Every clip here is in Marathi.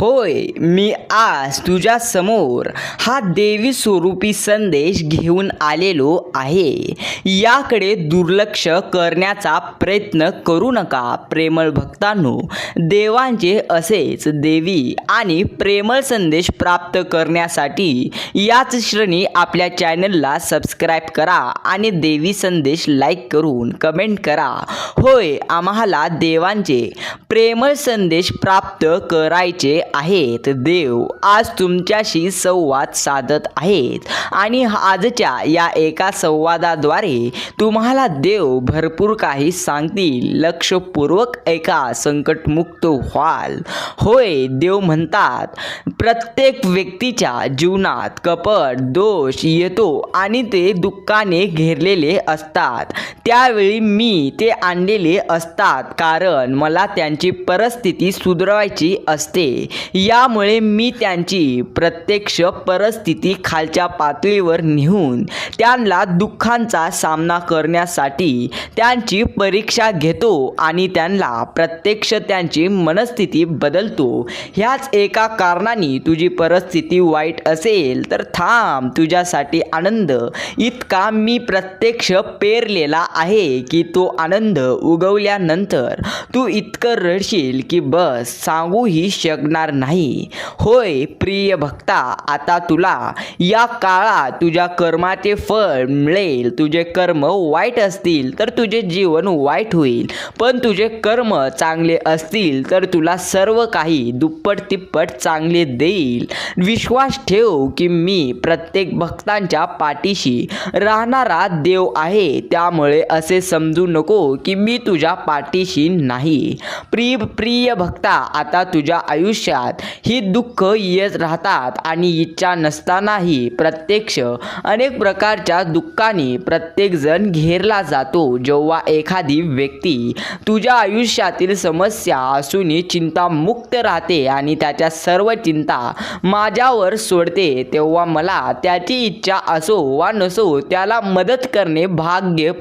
होय मी आज तुझ्यासमोर हा देवी स्वरूपी संदेश घेऊन आलेलो आहे. याकडे दुर्लक्ष करण्याचा प्रयत्न करू नका प्रेमळ भक्तांनो. देवांचे असेच देवी आणि प्रेमळ संदेश प्राप्त करण्यासाठी याच श्रेणी आपल्या चॅनलला सबस्क्राईब करा आणि देवी संदेश लाईक करून कमेंट करा. होय आम्हाला देवांचे प्रेमळ संदेश प्राप्त करायचे आहेत. देव आज तुमच्याशी संवाद साधत आहेत आणि आजच्या या एका संवादाद्वारे तुम्हाला देव भरपूर काही सांगतील. लक्षपूर्वक ऐका संकटमुक्त व्हाल. होय देव म्हणतात प्रत्येक व्यक्तीच्या जीवनात कपट दोष येतो आणि ते दुःखाने घेरलेले असतात. त्यावेळी मी ते आणलेले असतात कारण मला त्यांची परिस्थिती सुधारायची असते. यामुळे मी त्यांची प्रत्यक्ष परिस्थिती खालच्या पातळीवर नेऊन त्यांना दुःखांचा सामना करण्यासाठी त्यांची परीक्षा घेतो आणि त्यांना प्रत्यक्ष त्यांची मनस्थिती बदलतो. ह्याच एका कारणाने तुझी परिस्थिती वाईट असेल तर थांब तुझ्यासाठी आनंद. इतका मी प्रत्यक्ष पेरलेला आहे की तो आनंद उगवल्यानंतर तू इतकं रडशील की बस सांगूही शकणार नाही. होय प्रिय भक्ता आता तुला या काळात तुझ्या कर्माचे फळ मिळेल. तुझे कर्म वाईट असतील तर तुझे जीवन वाईट होईल. पण तुझे कर्म चांगले असतील तर तुला सर्व काही दुप्पट तिप्पट चांगले देईल. विश्वास ठेव की मी प्रत्येक भक्तांच्या पाठीशी राहणारा देव आहे. त्यामुळे असे समजू नको की मी तुझ्या पाठीशी नाही. प्रिय प्रिय भक्ता आता तुझ्या आयुष्यात ही दुःख येत राहतात आणि इच्छा नसतानाही प्रत्यक्ष अनेक प्रकारच्या दुःखाने प्रत्येकजण घेरला जातो. जेव्हा एखादी व्यक्ती तुझ्या आयुष्यातील समस्या असूनही चिंतामुक्त राहते आणि त्याच्या सर्व चिंता माझ्यावर सोडते तेव्हा मला त्याची इच्छा असो वा नसो त्याला मदत करणे भाग्य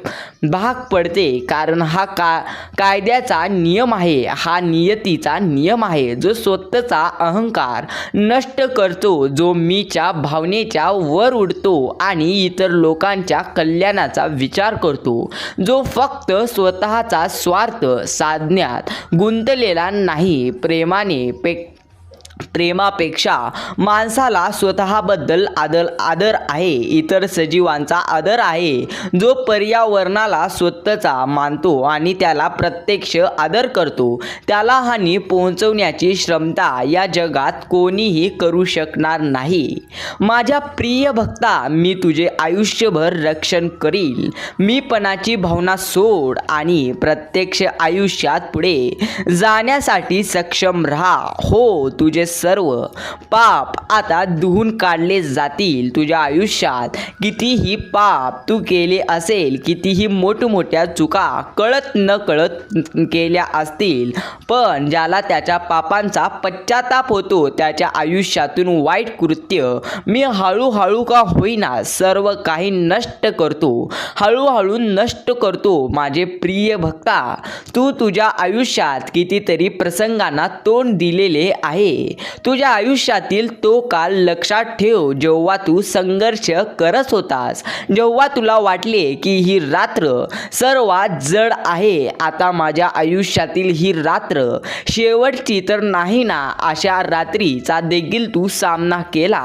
भाग पडते. कारण हा का कायद्याचा नियम आहे. हा नियतीचा नियम आहे. जो स्वतःच अहंकार नष्ट करतो जो मीच्या भावनेच्या वर उडतो आणि इतर लोकांच्या कल्याणाचा विचार करतो जो फक्त स्वतःचा स्वार्थ साधण्यात गुंतलेला नाही. प्रेमाने पे प्रेमापेक्षा माणसाला स्वतःबद्दल आदर आदर आहे इतर सजीवांचा आदर आहे. जो पर्यावरणाला स्वतःचा मानतो आणि त्याला प्रत्यक्ष आदर करतो त्याला हानी पोहोचवण्याची क्षमता या जगात कोणीही करू शकणार नाही. माझ्या प्रिय भक्ता मी तुझे आयुष्यभर रक्षण करील. मीपणाची भावना सोड आणि प्रत्यक्ष आयुष्यात पुढे जाण्यासाठी सक्षम राहा. हो तुझे सर्व पाप आता धुवून काढले जातील तुझ्या आयुष्यात. कितीही पाप तू केले असेल कितीही मोठमोठ्या चुका कळत न कळत केल्या असतील पण ज्याला त्याच्या पापांचा पश्चाताप होतो त्याच्या आयुष्यातून वाईट कृत्य मी हळूहळू का होईना सर्व काही नष्ट करतो. हळूहळू नष्ट करतो माझे प्रिय भक्ता. तू तुझ्या आयुष्यात कितीतरी प्रसंगांना तोंड दिलेले आहे. तुझ्या आयुष्यातील तो काल लक्षात ठेव जेव्हा तू संघर्ष करत होतास. जेव्हा तुला वाटले की ही रात्र सर्वात जड आहे आता माझ्या आयुष्यातील ही रात्र शेवटची तर नाही ना अशा रात्रीचा देखील तू सामना केला.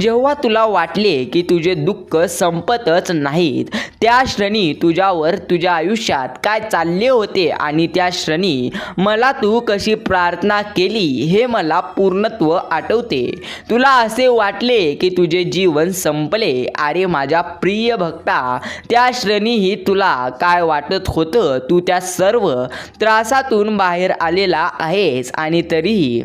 जेव्हा तुला वाटले की तुझे दुःख संपतच नाहीत त्या क्षणी तुझ्यावर तुझ्या आयुष्यात काय चालले होते आणि त्या क्षणी मला तू कशी प्रार्थना केली हे मला पूर्णत्व आठवते. तुला असे वाटले की तुझे जीवन संपले? अरे माझ्या प्रिय भक्ता त्या श्रेणीही तुला काय वाटत होतं? तू त्या सर्व त्रासातून बाहेर आलेला आहेस आणि तरीही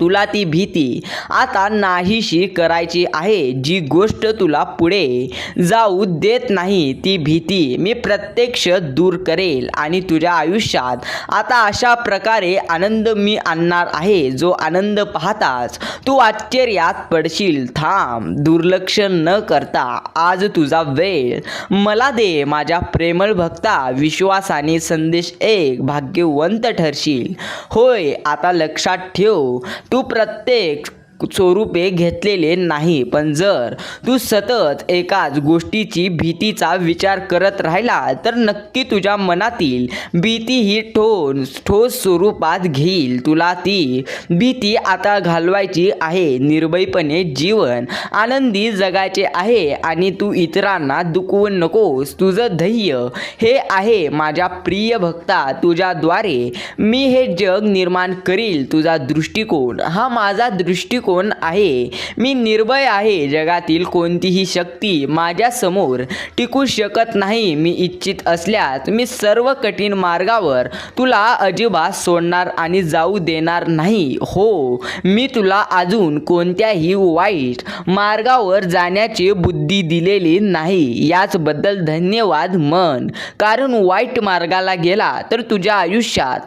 तुला ती भीती आता नाहीशी करायची आहे जी गोष्ट तुला पुढे जाऊ देत नाही ती भीती मी प्रत्यक्ष दूर करेल आणि तुझ्या आयुष्यात. आता अशा प्रकारे आनंद मी आणणार आहे जो आनंद पाहताच तू आश्चर्यात पडशील. थांब दुर्लक्ष न करता आज तुझा वेळ. मला दे माझ्या प्रेमळ भक्ता विश्वासाने संदेश एक भाग्यवंत ठरशील. होय आता लक्षात ठेव तू प्रत्येक स्वरूपे घेतलेले नाही. पण जर तू सतत एकाच गोष्टीची भीतीचा विचार करत राहिला तर नक्की तुझ्या मनातील भीती ही ठोस ठोस स्वरूपात घेईल. तुला ती भीती आता घालवायची आहे. निर्भयपणे जीवन आनंदी जगायचे आहे आणि तू इतरांना दुखवू नकोस. तुझं ध्येय हे आहे माझ्या प्रिय भक्ता तुझ्याद्वारे मी हे जग निर्माण करील. तुझा दृष्टिकोन हा माझा दृष्टिकोन आहे. मी निर्भय आहे जगातील कोणतीही शक्ती माझ्यासमोर टिकू शकत नाही मी इच्छित असल्यास मी सर्व कठीण मार्गावर तुला अजिबात सोडणार आणि जाऊ देणार नाही. हो मी तुला अजून कोणत्याही वाईट मार्गावर जाण्याची बुद्धी दिलेली नाही. याचबद्दल धन्यवाद मन. कारण वाईट मार्गाला गेला तर तुझ्या आयुष्यात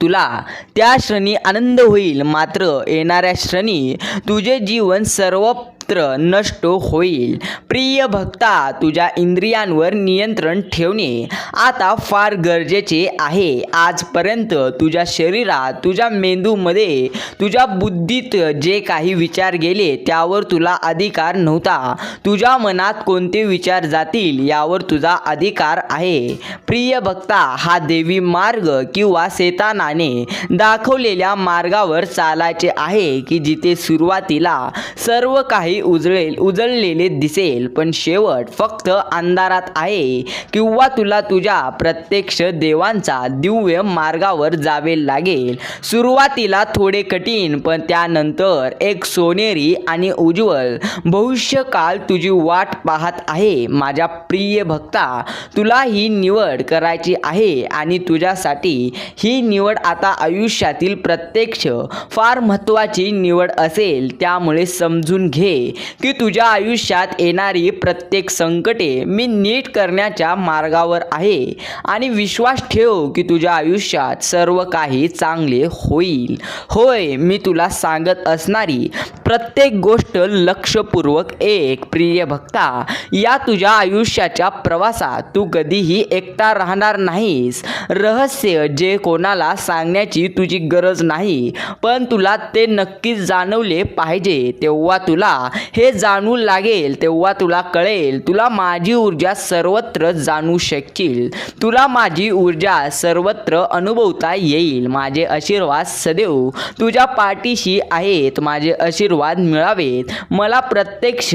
तुला त्या क्षणी आनंद होईल. मात्र येणाऱ्या क्षणी तुझे जीवन सर्व अस्त्र नष्ट होईल. प्रिय भक्ता तुझ्या इंद्रियांवर नियंत्रण ठेवणे आता फार गरजेचे आहे. आजपर्यंत तुझ्या शरीरात तुझ्या मेंदूमध्ये तुझ्या बुद्धीत जे काही विचार गेले त्यावर तुला अधिकार नव्हता. तुझ्या मनात कोणते विचार जातील यावर तुझा अधिकार आहे. प्रिय भक्ता हा देवी मार्ग किंवा सेतानाने दाखवलेल्या मार्गावर चालायचे आहे की जिथे सुरुवातीला सर्व काही उजळेल उजळलेले दिसेल. पण शेवट फक्त अंधारात आहे. किंवा तुला तुझ्या प्रत्यक्ष देवांचा दिव्य मार्गावर जावे लागेल. सुरुवातीला थोडे कठीण पण त्यानंतर एक सोनेरी आणि उज्ज्वल. भविष्यकाल तुझी वाट पाहत आहे माझ्या प्रिय भक्ता. तुला ही निवड करायची आहे आणि तुझ्यासाठी ही निवड आता आयुष्यातील प्रत्यक्ष फार महत्त्वाची निवड असेल. त्यामुळे समजून घे. की तुझ्या आयुष्यात येणारी प्रत्येक संकटे मी नीट करण्याच्या मार्गावर आहे. आणि विश्वास ठेव की तुझ्या आयुष्यात सर्व काही चांगले होईल. होय मी तुला सांगत असणारी प्रत्येक गोष्ट लक्षपूर्वक एक प्रिय भक्ता या तुझ्या आयुष्याच्या प्रवासात तू कधीही एकटा राहणार नाहीस. रहस्य जे कोणाला सांगण्याची तुझी गरज नाही पण तुला ते नक्कीच जाणवले पाहिजे. तेव्हा तुला हे जाणू लागेल तेव्हा तुला कळेल तुला माझी ऊर्जा सर्वत्र जाणू शकशील तुला माझी ऊर्जा सर्वत्र अनुभवता येईल. माझे आशीर्वाद सदैव तुझ्या पाठीशी आहेत. माझे आशीर्वाद मिळावेत. मला प्रत्यक्ष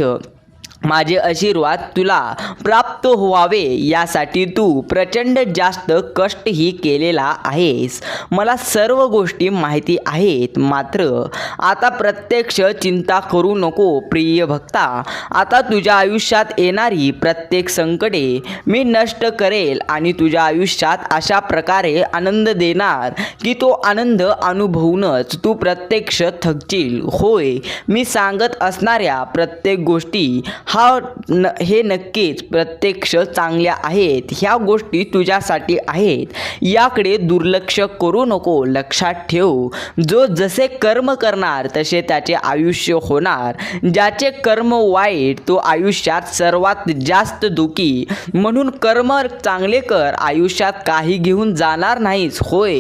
माझे आशीर्वाद तुला प्राप्त व्हावे. यासाठी तू प्रचंड जास्त कष्टही केलेला आहेस. मला सर्व गोष्टी माहिती आहेत. मात्र आता प्रत्यक्ष चिंता करू नको प्रिय भक्ता. आता तुझ्या आयुष्यात येणारी प्रत्येक संकटे मी नष्ट करेल आणि तुझ्या आयुष्यात अशा प्रकारे आनंद देणार की तो आनंद अनुभवूनच तू प्रत्यक्ष थकशील. होय मी सांगत असणाऱ्या प्रत्येक गोष्टी हा न हे नक्कीच प्रत्यक्ष चांगल्या आहेत. ह्या गोष्टी तुझ्यासाठी आहेत. याकडे दुर्लक्ष करू नको लक्षात ठेव. जो जसे कर्म करणार तसे त्याचे आयुष्य होणार. ज्याचे कर्म वाईट तो आयुष्यात सर्वात जास्त दुखी. म्हणून कर्म चांगले कर आयुष्यात काही घेऊन जाणार नाहीस होय.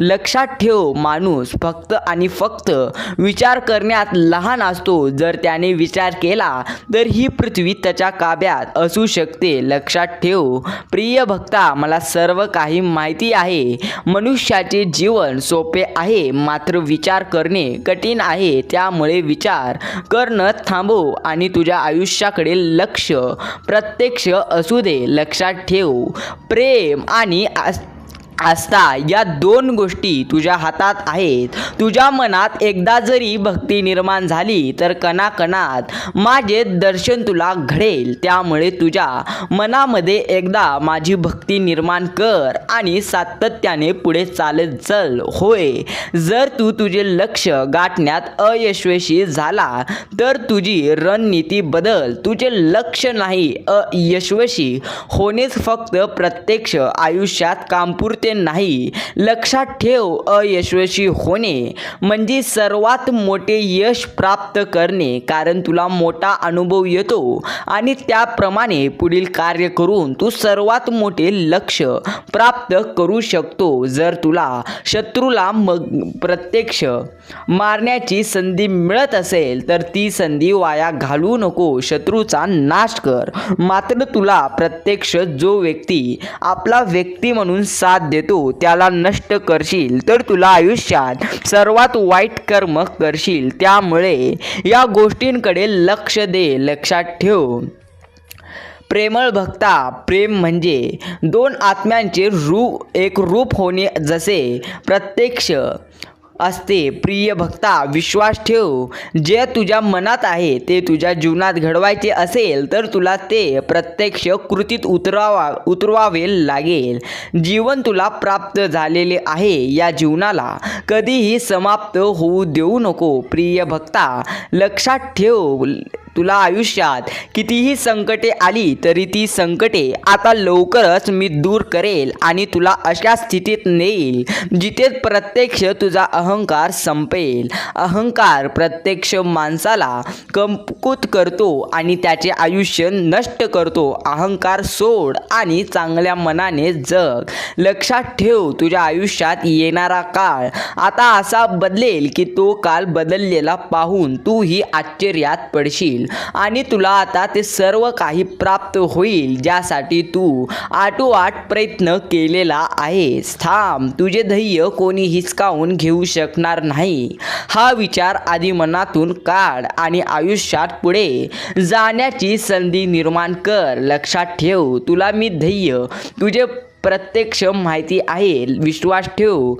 लक्षात ठेव माणूस फक्त आणि फक्त विचार करण्यात लहान असतो. जर त्याने विचार केला तर ही पृथ्वी त्याच्या काब्यात असू शकते. लक्षात ठेव प्रिय भक्ता मला सर्व काही माहिती आहे. मनुष्याचे जीवन सोपे आहे मात्र विचार करणे कठीण आहे. त्यामुळे विचार करणं थांबव आणि तुझ्या आयुष्याकडे लक्ष प्रत्यक्ष असू दे. लक्षात ठेव प्रेम आणि आस- आस्था या दोन गोष्टी तुझ्या हातात आहेत. तुझ्या मनात एकदा जरी भक्ती निर्माण झाली तर कणाकणात माझे दर्शन तुला घडेल. त्यामुळे तुझ्या मनामध्ये एकदा माझी भक्ती निर्माण कर आणि सातत्याने पुढे चालत चल. होय जर तू तुझे लक्ष गाठण्यात अयशस्वी झाला तर तुझी रणनीती बदल. तुझे लक्ष नाही अयशस्वी होणेच फक्त प्रत्यक्ष आयुष्यात कामपुरते नाही. लक्षात ठेव अयशस्वी होणे म्हणजे सर्वात मोठे यश प्राप्त करणे कारण तुला मोठा अनुभव येतो आणि त्याप्रमाणे पुढील कार्य करून तू सर्वात मोठे लक्ष प्राप्त करू शकतो. जर तुला शत्रूला मग प्रत्यक्ष मारण्याची संधी मिळत असेल तर ती संधी वाया घालू नको. शत्रूचा नाश कर. मात्र तुला प्रत्यक्ष जो व्यक्ती आपला व्यक्ती म्हणून साथ देतो त्याला नष्ट करशील तर तुला आयुष्यात सर्वात वाईट कर्म करशील. त्यामुळे या गोष्टींकडे लक्ष दे लक्षात ठेव. प्रेमळ भक्ता प्रेम म्हणजे दोन आत्म्यांचे रूप एक रूप होणे जसे प्रत्यक्ष असते. प्रिय भक्ता विश्वास ठेव. जे तुझ्या मनात आहे ते तुझ्या जीवनात घडवायचे असेल तर तुला ते प्रत्यक्ष कृतीत उतरावा उतरवावे लागेल. जीवन तुला प्राप्त झालेले आहे या जीवनाला. कधीही समाप्त होऊ देऊ नको. प्रिय भक्ता लक्षात ठेव. तुला आयुष्यात कितीही संकटे आली तरी ती संकटे आता लवकरच मी दूर करेल आणि तुला अशा स्थितीत नेईल जिथे प्रत्यक्ष तुझा अहंकार संपेल. अहंकार प्रत्यक्ष माणसाला कमकुत करतो आणि त्याचे आयुष्य नष्ट करतो. अहंकार सोड आणि चांगल्या मनाने जग. लक्षात ठेव तुझ्या आयुष्यात येणारा काळ आता असा बदलेल की तो काल बदललेला पाहून तूही आश्चर्यात पडशील. आणि तुला आता ते सर्व काही प्राप्त होईल ज्यासाठी तू आटोआट प्रयत्न केलेला आहेस. थांब तुझे ध्येय कोणी हिसकावून घेऊ शकणार नाही. हा विचार आधी मनातून काढ आणि आयुष्यात पुढे जाण्याची संधी निर्माण कर. लक्षात ठेव तुला मी ध्येय तुझे प्रत्यक्ष माहिती आहे. विश्वास ठेव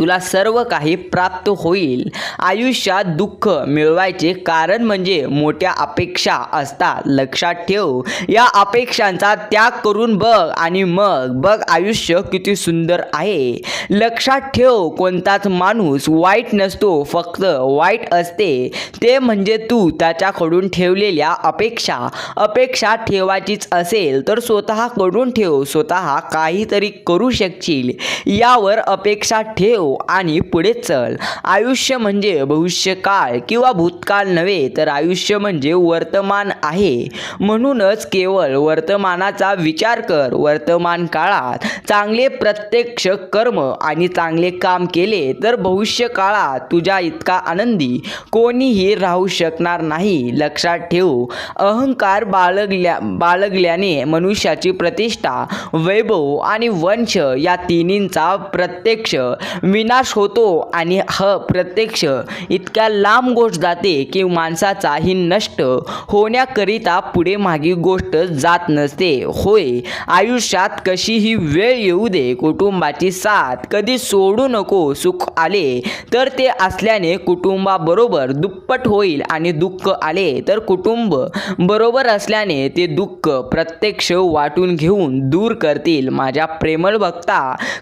तुला सर्व काही प्राप्त होईल. आयुष्यात दुःख मिळवायचे कारण म्हणजे मोठ्या अपेक्षा असतात लक्षात ठेव या अपेक्षांचा त्याग करून बघ आणि मग बघ आयुष्य किती सुंदर आहे. लक्षात ठेव कोणताच माणूस वाईट नसतो फक्त वाईट असते. ते म्हणजे तू त्याच्याकडून ठेवलेल्या अपेक्षा. अपेक्षा ठेवायचीच असेल तर स्वतःकडून ठेव स्वतः काहीतरी करू शकशील. यावर अपेक्षा ठेव. आणि पुढे चल. आयुष्य म्हणजे भविष्यकाळ किंवा भूतकाळ नव्हे तर आयुष्य म्हणजे वर्तमान आहे. म्हणूनच केवळ वर्तमानाचा विचार कर. वर्तमान काळात चांगले प्रत्यक्ष कर्म आणि चांगले काम केले तर भविष्य काळात तुझ्या इतका आनंदी कोणीही राहू शकणार नाही. लक्षात ठेव अहंकार बाळगल्या बाळगल्याने मनुष्याची प्रतिष्ठा वैभव आणि वंश या तिन्हींचा प्रत्यक्ष विनाश होतो आणि ह प्रत्यक्ष इतक्या लांब गोष्ट जाते की माणसाचाही नष्ट होण्याकरिता पुढे मागे गोष्ट जात नसते. होय आयुष्यात कशीही वेळ येऊ दे कुटुंबाची साथ कधी सोडू नको सुख आले तर ते असल्याने कुटुंबाबरोबर दुप्पट होईल आणि दुःख आले तर कुटुंब बरोबर असल्याने ते दुःख प्रत्यक्ष वाटून घेऊन दूर करतील. माझ्या प्रेमळ भक्ता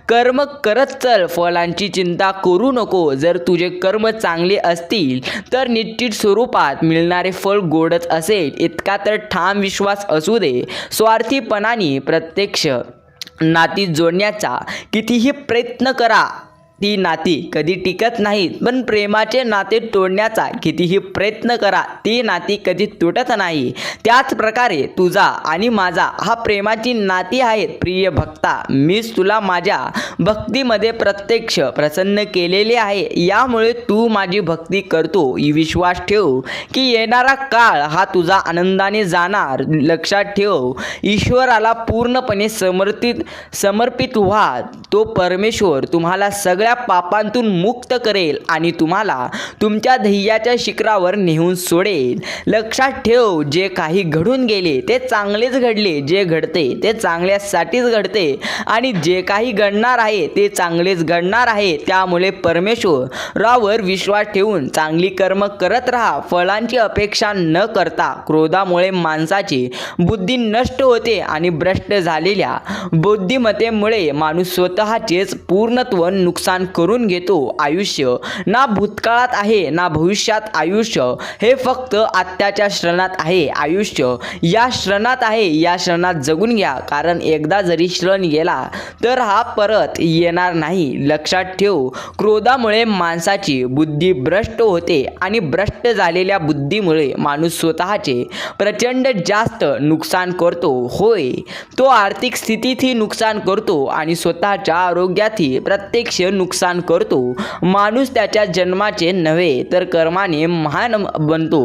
कर्म करत चल फलांची चिंता करू नको. जर तुझे कर्म चांगले असतील तर निश्चित स्वरूपात मिळणारे फळ गोडच असेल. इतका तर ठाम विश्वास असू दे. स्वार्थीपणाने प्रत्यक्ष नाती जोडण्याचा कितीही प्रयत्न करा. ती नाती कधी टिकत नाहीत पण प्रेमाचे नाते तोडण्याचा कितीही प्रयत्न करा ती नाती कधी तुटत नाही. त्याच प्रकारे तुझा आणि माझा हा प्रेमाची नाती आहेत प्रिय भक्ता. मीच तुला माझ्या भक्तीमध्ये प्रत्यक्ष प्रसन्न केलेले आहे. यामुळे तू माझी भक्ती करतो. विश्वास ठेव की येणारा काळ हा तुझा आनंदाने जाणार. लक्षात ठेव ईश्वराला पूर्णपणे समर्पित समर्पित व्हा. तो परमेश्वर तुम्हाला सगळं सगळ्या पापांतून मुक्त करेल आणि तुम्हाला तुमच्या ध्येयाच्या शिखरावर नेऊन सोडेल. लक्षात ठेव जे काही घडून गेले ते चांगलेच घडले. जे घडते ते चांगल्यासाठीच घडते. आणि जे काही घडणार आहे ते चांगलेच घडणार आहे. त्यामुळे परमेश्वरावर विश्वास ठेवून चांगली कर्म करत राहा. फळांची अपेक्षा न करता क्रोधामुळे माणसाची बुद्धी नष्ट होते आणि भ्रष्ट झालेल्या बुद्धिमत्तेमुळे माणूस स्वतःचेच पूर्णत्व नुकसान नुकसान करून घेतो. आयुष्य ना भूतकाळात आहे ना भविष्यात आयुष्य. हे फक्त आत्ताच्या श्रणात आहे. आयुष्य या श्रणात आहे या श्रणात जगून घ्या. कारण एकदा जरी क्षण गेला तर हा परत येणार नाही. लक्षात ठेव क्रोधामुळे माणसाची बुद्धी भ्रष्ट होते आणि भ्रष्ट झालेल्या बुद्धीमुळे माणूस स्वतःचे प्रचंड जास्त नुकसान करतो. होय तो आर्थिक स्थितीतही नुकसान करतो आणि स्वतःच्या आरोग्यातही प्रत्यक्ष नुकसान करतो. माणूस त्याच्या जन्माचे नव्हे तर कर्माने महान बनतो.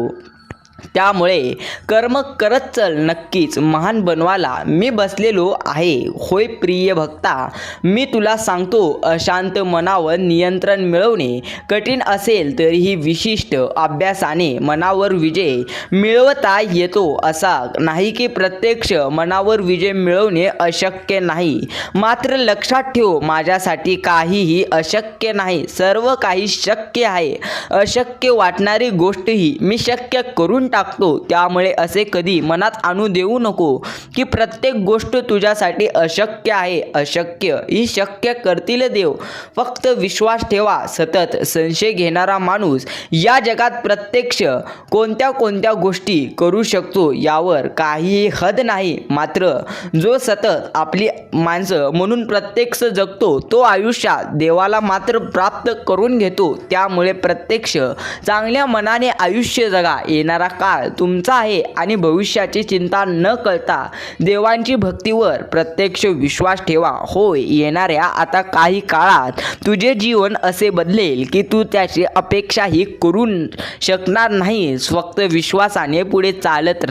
त्यामुळे कर्म करत चल नक्कीच. महान बनवाला मी बसलेलो आहे. होय प्रिय भक्ता. मी तुला सांगतो अशांत मनावर नियंत्रण मिळवणे कठीण असेल तरीही विशिष्ट अभ्यासाने मनावर विजय मिळवता येतो असा नाही की प्रत्यक्ष मनावर विजय मिळवणे अशक्य नाही. मात्र लक्षात ठेव माझ्यासाठी काहीही अशक्य नाही. सर्व काही शक्य आहे. अशक्य वाटणारी गोष्टही मी शक्य करून टाकतो. त्यामुळे असे कधी मनात आणू देऊ नको की प्रत्येक गोष्ट तुझ्यासाठी अशक्य आहे. अशक्य ही शक्य करतील देव. फक्त विश्वास ठेवा. सतत संशय घेणारा माणूस या जगात प्रत्यक्ष कोणत्या कोणत्या गोष्टी करू शकतो यावर काहीही हद नाही. मात्र जो सतत आपली माणसं म्हणून प्रत्यक्ष जगतो तो आयुष्यात देवाला मात्र प्राप्त करून घेतो. त्यामुळे प्रत्यक्ष चांगल्या मनाने आयुष्य जगा. येणारा काळ तुमचा आहे आणि भविष्याची चिंता न करता देवांची भक्तीवर प्रत्यक्ष विश्वास ठेवा. होय येणाऱ्या आता काही काळात तुझे जीवन असे बदलेल की तू त्याची अपेक्षाही करू शकणार नाहीस. फक्त विश्वासाने पुढे चालत राहा.